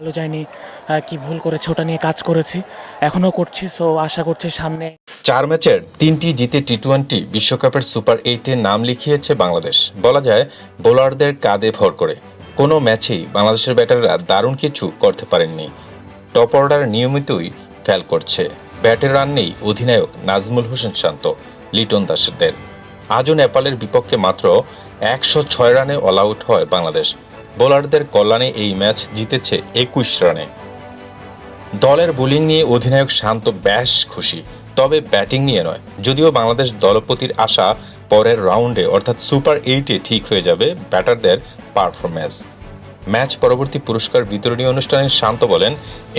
ভালো যায়নি কি ভুল করেছে ওটা নিয়ে কাজ করেছি, এখনও করছি সো আশা করছি সামনে চার ম্যাচের তিনটি জিতে টি টোয়েন্টি বিশ্বকাপের সুপার এইটে নাম লিখিয়েছে বাংলাদেশ। বলা যায়, বোলারদের কাঁধে ভর করে। কোনো ম্যাচেই বাংলাদেশের ব্যাটাররা দারুণ কিছু করতে পারেননি। টপ অর্ডার নিয়মিতই ফেল করছে। ব্যাটের রান নেই অধিনায়ক নাজমুল হোসেন শান্ত, লিটন দাসদের আজও নেপালের বিপক্ষে মাত্র একশো ছয় রানে অল আউট হয় বাংলাদেশ। বোলারদের কল্যাণে এই ম্যাচ জিতেছে একুশ রানে। দলের বোলিং নিয়ে অধিনায়ক শান্ত বেশ খুশি, তবে ব্যাটিং নিয়ে নয়। যদিও বাংলাদেশ দলপতির আশা পরের রাউন্ডে, অর্থাৎ সুপার এইটে ঠিক হয়ে যাবে ব্যাটারদের পারফরম্যান্স। ম্যাচ পরবর্তী পুরস্কার বিতরণী অনুষ্ঠানে শান্ত বলেন,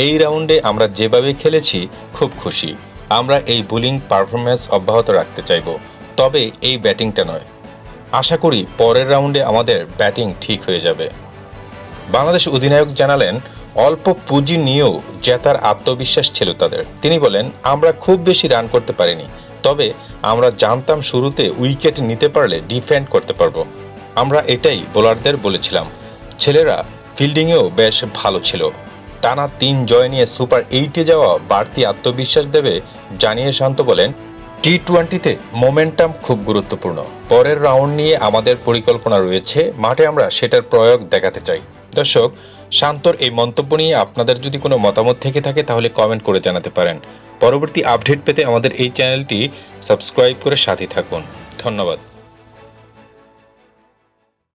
এই রাউন্ডে আমরা যেভাবে খেলেছি, খুব খুশি। আমরা এই বোলিং পারফরম্যান্স অব্যাহত রাখতে চাইব, তবে এই ব্যাটিংটা নয়। আশা করি পরের রাউন্ডে আমাদের ব্যাটিং ঠিক হয়ে যাবে। বাংলাদেশ অধিনায়ক জানালেন, অল্প পুঁজি নিয়েও জেতার আত্মবিশ্বাস ছিল তাদের। তিনি বলেন, আমরা খুব বেশি রান করতে পারিনি, তবে আমরা জানতাম শুরুতে উইকেট নিতে পারলে ডিফেন্ড করতে পারব। আমরা এটাই বোলারদের বলেছিলাম। ছেলেরা ফিল্ডিংয়েও বেশ ভালো ছিল। টানা তিন জয় নিয়ে সুপার এইটে যাওয়া বাড়তি আত্মবিশ্বাস দেবে জানিয়ে শান্ত বলেন টি টোয়েন্টিতে মোমেন্টাম খুব গুরুত্বপূর্ণ। পরের রাউন্ড নিয়ে আমাদের পরিকল্পনা রয়েছে, মাঠে আমরা সেটার প্রয়োগ দেখাতে চাই। দর্শক, শান্তর এই মন্তব্য নিয়ে আপনাদের যদি কোনো মতামত থেকে থাকে তাহলে কমেন্ট করে জানাতে পারেন। পরবর্তী আপডেট পেতে আমাদের এই চ্যানেলটি সাবস্ক্রাইব করে সাথে থাকুন। ধন্যবাদ।